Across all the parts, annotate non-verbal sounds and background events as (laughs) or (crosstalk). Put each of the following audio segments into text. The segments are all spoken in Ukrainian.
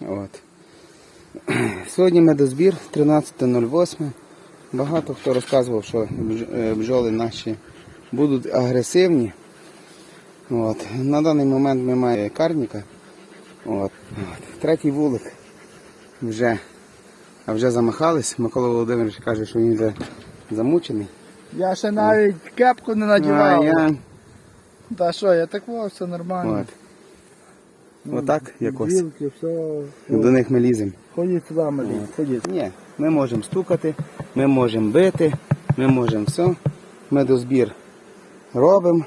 От. (clears throat) Сьогодні медозбір 13.08. Багато хто розказував, що е, бджоли наші будуть агресивні. От. На даний момент ми маємо карніка. От. От. Третій вулик вже, а вже замахались. Микола Володимирович каже, що він вже замучений. Я ще навіть кепку не А я, Та що, я так все нормально. от. Отак якось. Білки, все. До них ми ліземо. Ходіть сюди, малі, ходіть. Ні, ми можемо стукати, ми можемо бити, ми можемо все. Медозбір робимо.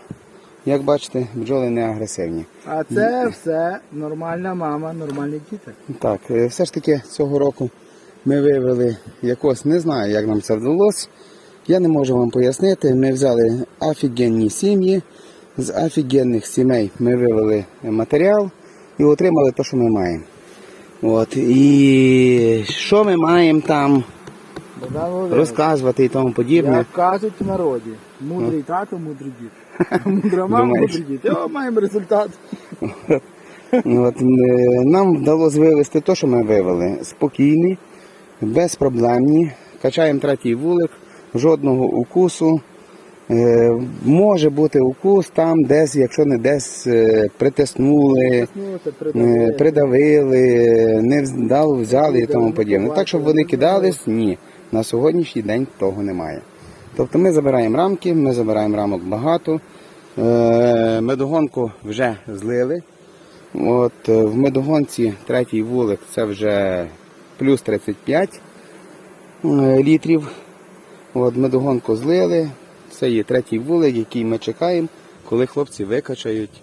Як бачите, бджоли не агресивні. А це все нормальна мама, нормальні діти. Так, е, все ж таки цього року ми виявили якось, не знаю, як нам це вдалося. Я не можу вам пояснити. Ми взяли офігенні сім'ї. З офігенних сімей ми вивели матеріал і отримали те, що ми маємо. От, і що ми маємо там розказувати і тому подібне. Як кажуть в народі, мудрий тато, мудрий дід. (laughs) Мудра мама, мудрий дід. О, маємо результат. От, е, нам вдалося вивести те, що ми вивели. Спокійні, безпроблемні. Качаємо третій вулик, жодного укусу. Е, може бути укус там, десь, якщо не десь е, притиснули, е, придавили. не вдало взяли і тому подібне. Так, щоб вони кидались, ні. На сьогоднішній день того немає. Тобто ми забираємо рамки, ми забираємо рамок багато. Медогонку вже злили. От в медогонці третій вулик це вже плюс 35 е, літрів. От медогонку злили. Це є третій вулик, який ми чекаємо, коли хлопці викачають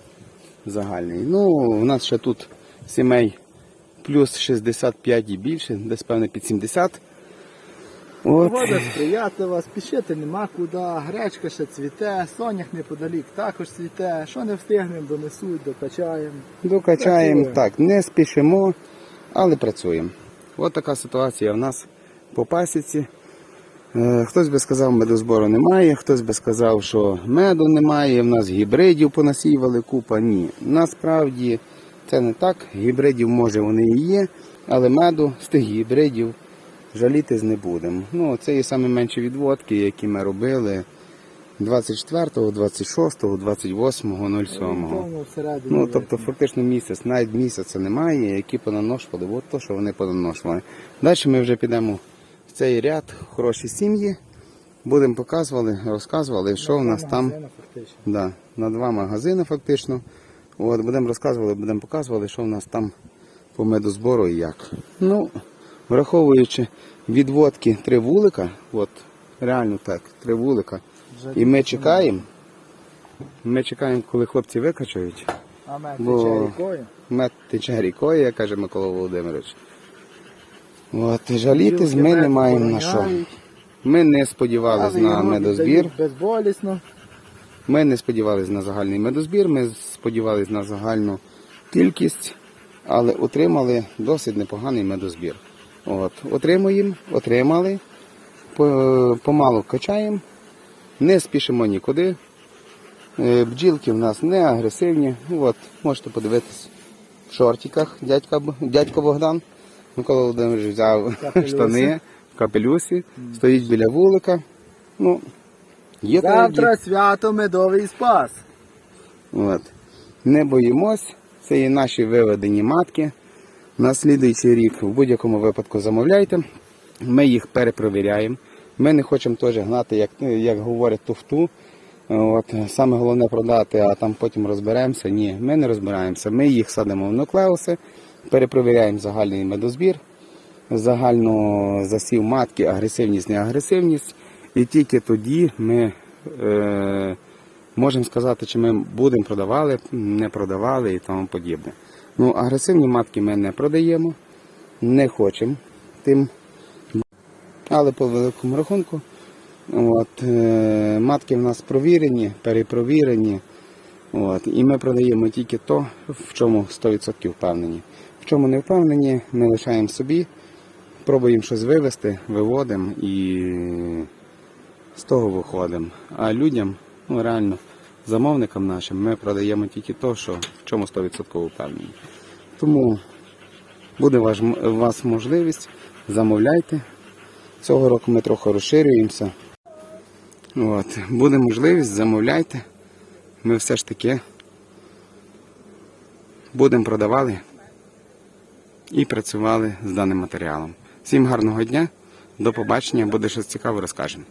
загальний. Ну, у нас ще тут сімей плюс 65 і більше, десь певне під 70. От. Погода сприятлива, спішити нема куди, гречка ще цвіте, сонях неподалік також цвіте. Що не встигнемо, донесуть, докачаємо. Докачаємо Працюємо. так, не спішимо, але працюємо. От така ситуація в нас по пасіці. Е, Хтось би сказав, медозбору немає, хтось би сказав, що меду немає, в нас гібридів понасіювали купа. Ні. Насправді це не так. Гібридів може вони і є, але меду з тих гібридів жалітись не будемо. Ну, це є саме менші відводки, які ми робили 24, 26, 28, 07. Орієнтовно. Ну, тобто фактично місяць, навіть місяця немає, які понаношували, от то, що вони понаношували. Далі ми вже підемо цей ряд хороші сім'ї, будемо показували, розказували, що в нас там. Фактично. Да, на два магазини фактично. От, будемо розказували, будемо показували, що в нас там по медозбору і як. Ну, враховуючи відводки три вулика, от, реально так, три вулика. І ми чекаємо. Ми чекаємо, коли хлопці викачають. А мед Бо- тече рікою. Мед тече рікою, як каже Микола Володимирович. От, жалітись ми не маємо на що. Ми не сподівалися на медозбір. Безболісно. Ми не сподівалися на загальний медозбір, ми сподівалися на загальну кількість, але отримали досить непоганий медозбір. От, отримуємо, отримали, помалу качаємо, не спішимо нікуди. Е, Бджілки в нас не агресивні. Ну, От, можете подивитись в шортиках дядька, дядько Богдан. Микола Володимирович взяв Капелюсі. штани в капелюсі, стоїть біля вулика. Ну, є Завтра свято медовий спас. От. Не боїмось, це і наші виведені матки. На слідуючий рік в будь-якому випадку замовляйте. Ми їх перепровіряємо. Ми не хочемо теж гнати, як, як говорять, туфту. От, саме головне продати, а там потім розберемося. Ні, ми не розбираємося. Ми їх садимо в нуклеуси, перепровіряємо загальний медозбір, загальну засів матки, агресивність, неагресивність. І тільки тоді ми е, можемо сказати, чи ми будемо продавали, не продавали і тому подібне. Ну, агресивні матки ми не продаємо, не хочемо тим. Але по великому рахунку, от, е, матки в нас провірені, перепровірені. От, і ми продаємо тільки то, в чому 100% впевнені. В чому не впевнені, ми лишаємо собі, пробуємо щось вивести, виводимо і з того виходимо. А людям, ну реально, замовникам нашим, ми продаємо тільки то, що в чому 100% впевнені. Тому Буде ваш, вас можливість, замовляйте. Цього року ми трохи розширюємося. От. Буде можливість, замовляйте. Ми все ж таки будемо продавали і працювали з даним матеріалом. Всім гарного дня, до побачення, буде щось цікаве, розкажемо.